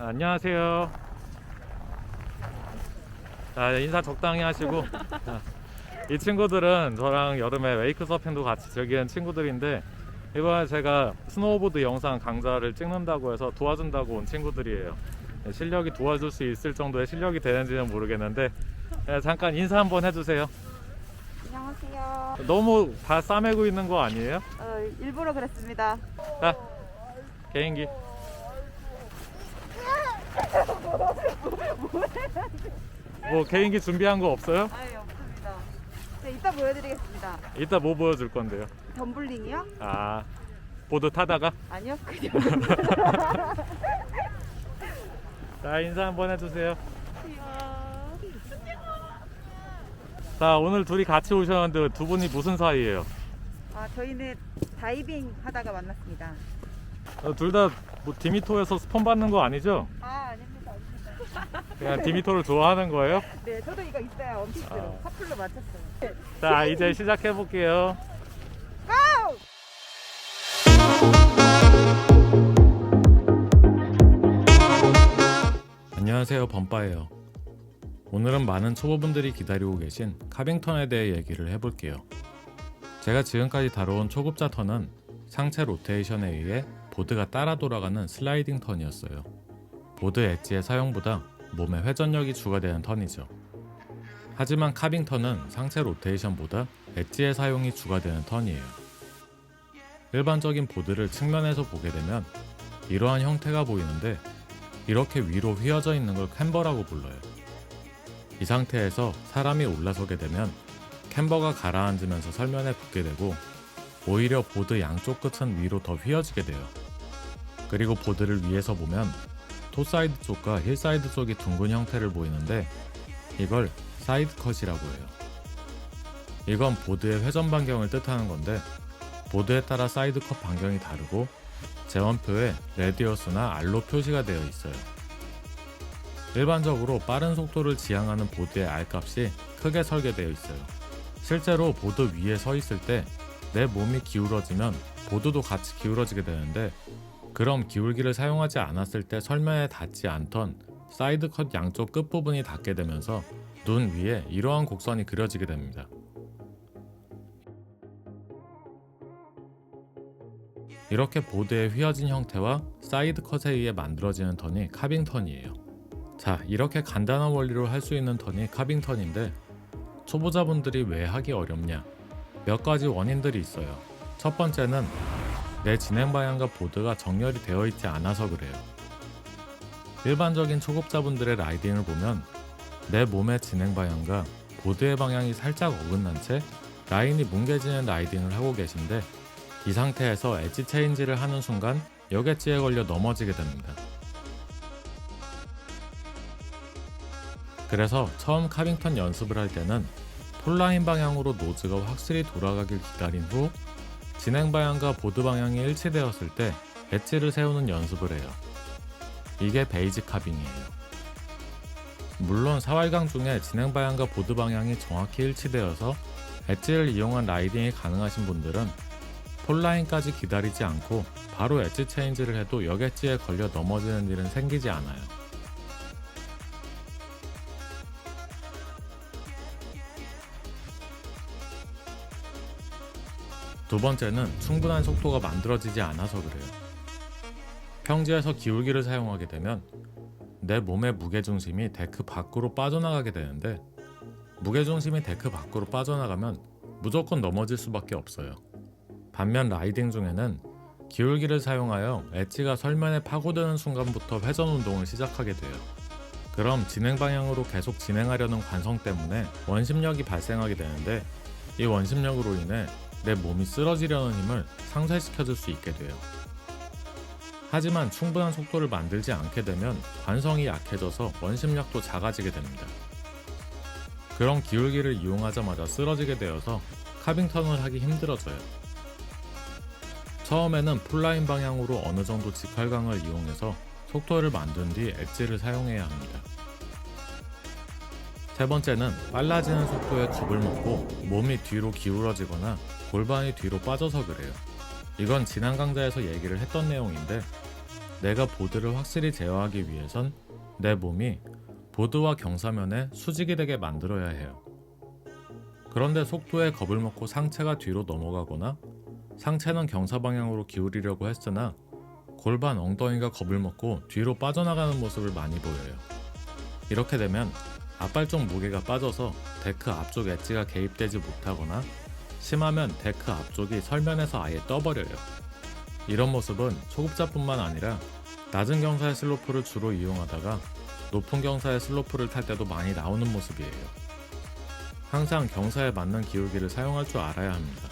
안녕하세요. 자, 인사 적당히 하시고. 자, 이 친구들은 저랑 여름에 웨이크 서핑도 같이 즐기는 친구들인데, 이번에 제가 스노우보드 영상 강좌를 찍는다고 해서 도와준다고 온 친구들이에요. 네, 실력이 도와줄 수 있을 정도의 실력이 되는지는 모르겠는데, 네, 잠깐 인사 한번 해주세요. 안녕하세요. 너무 다 싸매고 있는 거 아니에요? 어, 일부러 그랬습니다. 자, 개인기. 뭐 개인기 준비한 거 없어요? 아예 없습니다. 네, 이따 보여드리겠습니다. 이따 뭐 보여줄 건데요? 덤블링이요? 아, 보드 타다가? 아니요, 그냥. 자, 인사 한번 해주세요. 자, 오늘 둘이 같이 오셨는데 두 분이 무슨 사이예요? 아, 저희는 다이빙 하다가 만났습니다. 어, 둘다 뭐 디미토에서 스폰 받는 거 아니죠? 아, 아닙니다, 아닙니다. 그냥 디미토를 좋아하는 거예요? 네, 저도 이거 있어요. 원피스로. 아. 커플로 맞췄어요. 자, 이제 시작해 볼게요. 고! 안녕하세요 범빠예요 오늘은 많은 초보분들이 기다리고 계신 카빙턴에 대해 얘기를 해볼게요 제가 지금까지 다뤄온 초급자 턴은 상체 로테이션에 의해 보드가 따라 돌아가는 슬라이딩 턴이었어요 보드 엣지의 사용보다 몸의 회전력이 주가 되는 턴이죠 하지만 카빙 턴은 상체 로테이션보다 엣지의 사용이 주가 되는 턴이에요 일반적인 보드를 측면에서 보게 되면 이러한 형태가 보이는데 이렇게 위로 휘어져 있는 걸 캠버라고 불러요. 이 상태에서 사람이 올라서게 되면 캠버가 가라앉으면서 설면에 붙게 되고 오히려 보드 양쪽 끝은 위로 더 휘어지게 돼요. 그리고 보드를 위에서 보면 토사이드 쪽과 힐사이드 쪽이 둥근 형태를 보이는데 이걸 사이드 컷이라고 해요. 이건 보드의 회전 반경을 뜻하는 건데 보드에 따라 사이드 컷 반경이 다르고 제원표에 레디어스나 알로 표시가 되어 있어요. 일반적으로 빠른 속도를 지향하는 보드의 R값이 크게 설계되어 있어요. 실제로 보드 위에 서 있을 때 내 몸이 기울어지면 보드도 같이 기울어지게 되는데 그럼 기울기를 사용하지 않았을 때 설면에 닿지 않던 사이드 컷 양쪽 끝부분이 닿게 되면서 눈 위에 이러한 곡선이 그려지게 됩니다. 이렇게 보드의 휘어진 형태와 사이드 컷에 의해 만들어지는 턴이 카빙 턴이에요. 자, 이렇게 간단한 원리로 할 수 있는 턴이 카빙 턴인데 초보자분들이 왜 하기 어렵냐? 몇 가지 원인들이 있어요. 첫 번째는 내 진행 방향과 보드가 정렬이 되어 있지 않아서 그래요. 일반적인 초급자분들의 라이딩을 보면 내 몸의 진행 방향과 보드의 방향이 살짝 어긋난 채 라인이 뭉개지는 라이딩을 하고 계신데 이 상태에서 엣지 체인지를 하는 순간 여객지에 걸려 넘어지게 됩니다. 그래서 처음 카빙턴 연습을 할 때는 폴라인 방향으로 노즈가 확실히 돌아가길 기다린 후 진행 방향과 보드 방향이 일치되었을 때 엣지를 세우는 연습을 해요. 이게 베이직 카빙이에요. 물론 사활강 중에 진행 방향과 보드 방향이 정확히 일치되어서 엣지를 이용한 라이딩이 가능하신 분들은 폴라인까지 기다리지 않고 바로 엣지 체인지를 해도 여객지에 걸려 넘어지는 일은 생기지 않아요. 두 번째는 충분한 속도가 만들어지지 않아서 그래요. 평지에서 기울기를 사용하게 되면 내 몸의 무게중심이 데크 밖으로 빠져나가게 되는데 무게중심이 데크 밖으로 빠져나가면 무조건 넘어질 수밖에 없어요. 반면 라이딩 중에는 기울기를 사용하여 엣지가 설면에 파고드는 순간부터 회전 운동을 시작하게 돼요. 그럼 진행 방향으로 계속 진행하려는 관성 때문에 원심력이 발생하게 되는데 이 원심력으로 인해 내 몸이 쓰러지려는 힘을 상쇄시켜 줄 수 있게 돼요. 하지만 충분한 속도를 만들지 않게 되면 관성이 약해져서 원심력도 작아지게 됩니다. 그런 기울기를 이용하자마자 쓰러지게 되어서 카빙턴을 하기 힘들어져요. 처음에는 풀라인 방향으로 어느 정도 직활강을 이용해서 속도를 만든 뒤 엣지를 사용해야 합니다. 세 번째는 빨라지는 속도에 겁을 먹고 몸이 뒤로 기울어지거나 골반이 뒤로 빠져서 그래요. 이건 지난 강좌에서 얘기를 했던 내용인데 내가 보드를 확실히 제어하기 위해선 내 몸이 보드와 경사면에 수직이 되게 만들어야 해요. 그런데 속도에 겁을 먹고 상체가 뒤로 넘어가거나 상체는 경사 방향으로 기울이려고 했으나 골반 엉덩이가 겁을 먹고 뒤로 빠져나가는 모습을 많이 보여요. 이렇게 되면 앞발쪽 무게가 빠져서 데크 앞쪽 엣지가 개입되지 못하거나 심하면 데크 앞쪽이 설면에서 아예 떠버려요. 이런 모습은 초급자뿐만 아니라 낮은 경사의 슬로프를 주로 이용하다가 높은 경사의 슬로프를 탈 때도 많이 나오는 모습이에요. 항상 경사에 맞는 기울기를 사용할 줄 알아야 합니다.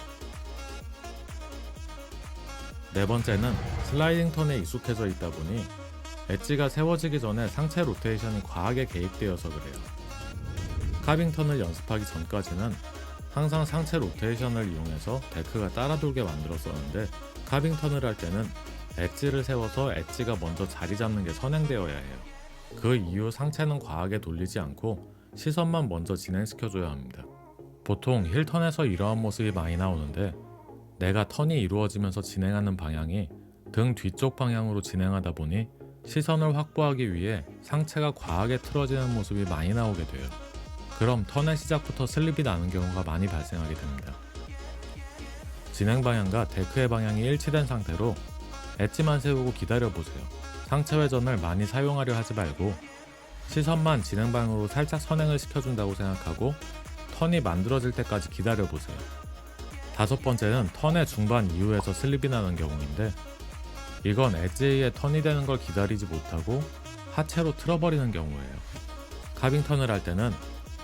네 번째는 슬라이딩 턴에 익숙해져 있다 보니 엣지가 세워지기 전에 상체 로테이션이 과하게 개입되어서 그래요. 카빙 턴을 연습하기 전까지는 항상 상체 로테이션을 이용해서 데크가 따라 돌게 만들었었는데 카빙 턴을 할 때는 엣지를 세워서 엣지가 먼저 자리 잡는 게 선행되어야 해요. 그 이후 상체는 과하게 돌리지 않고 시선만 먼저 진행시켜줘야 합니다. 보통 힐턴에서 이러한 모습이 많이 나오는데 내가 턴이 이루어지면서 진행하는 방향이 등 뒤쪽 방향으로 진행하다 보니 시선을 확보하기 위해 상체가 과하게 틀어지는 모습이 많이 나오게 돼요. 그럼 턴의 시작부터 슬립이 나는 경우가 많이 발생하게 됩니다. 진행 방향과 데크의 방향이 일치된 상태로 엣지만 세우고 기다려보세요. 상체 회전을 많이 사용하려 하지 말고 시선만 진행 방향으로 살짝 선행을 시켜준다고 생각하고 턴이 만들어질 때까지 기다려보세요. 다섯 번째는 턴의 중반 이후에서 슬립이 나는 경우인데 이건 엣지의 턴이 되는 걸 기다리지 못하고 하체로 틀어버리는 경우예요. 카빙 턴을 할 때는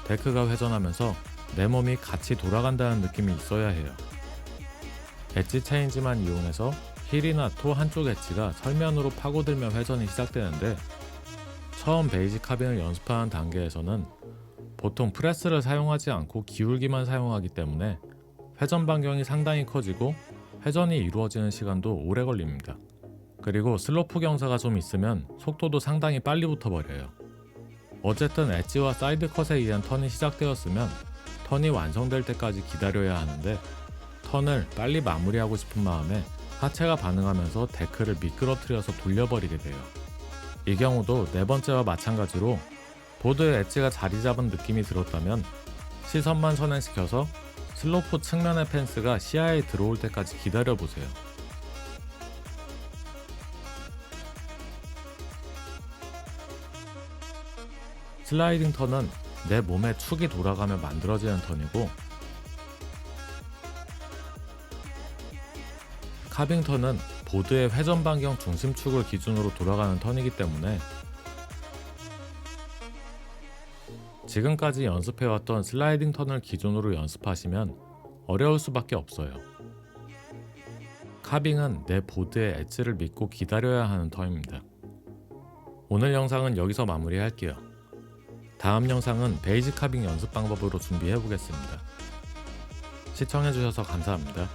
데크가 회전하면서 내 몸이 같이 돌아간다는 느낌이 있어야 해요. 엣지 체인지만 이용해서 힐이나 토 한쪽 엣지가 설면으로 파고들며 회전이 시작되는데 처음 베이직 카빙을 연습하는 단계에서는 보통 프레스를 사용하지 않고 기울기만 사용하기 때문에 회전 반경이 상당히 커지고 회전이 이루어지는 시간도 오래 걸립니다. 그리고 슬로프 경사가 좀 있으면 속도도 상당히 빨리 붙어버려요. 어쨌든 엣지와 사이드 컷에 의한 턴이 시작되었으면 턴이 완성될 때까지 기다려야 하는데 턴을 빨리 마무리하고 싶은 마음에 하체가 반응하면서 데크를 미끄러뜨려서 돌려버리게 돼요. 이 경우도 네 번째와 마찬가지로 보드의 엣지가 자리 잡은 느낌이 들었다면 시선만 선행시켜서 슬로프 측면의 펜스가 시야에 들어올 때까지 기다려보세요. 슬라이딩 턴은 내 몸의 축이 돌아가며 만들어지는 턴이고 카빙 턴은 보드의 회전 반경 중심축을 기준으로 돌아가는 턴이기 때문에 지금까지 연습해왔던 슬라이딩 턴을 기준으로 연습하시면 어려울 수밖에 없어요. 카빙은 내 보드의 엣지를 믿고 기다려야 하는 턴입니다. 오늘 영상은 여기서 마무리할게요. 다음 영상은 베이직 카빙 연습 방법으로 준비해 보겠습니다. 시청해주셔서 감사합니다.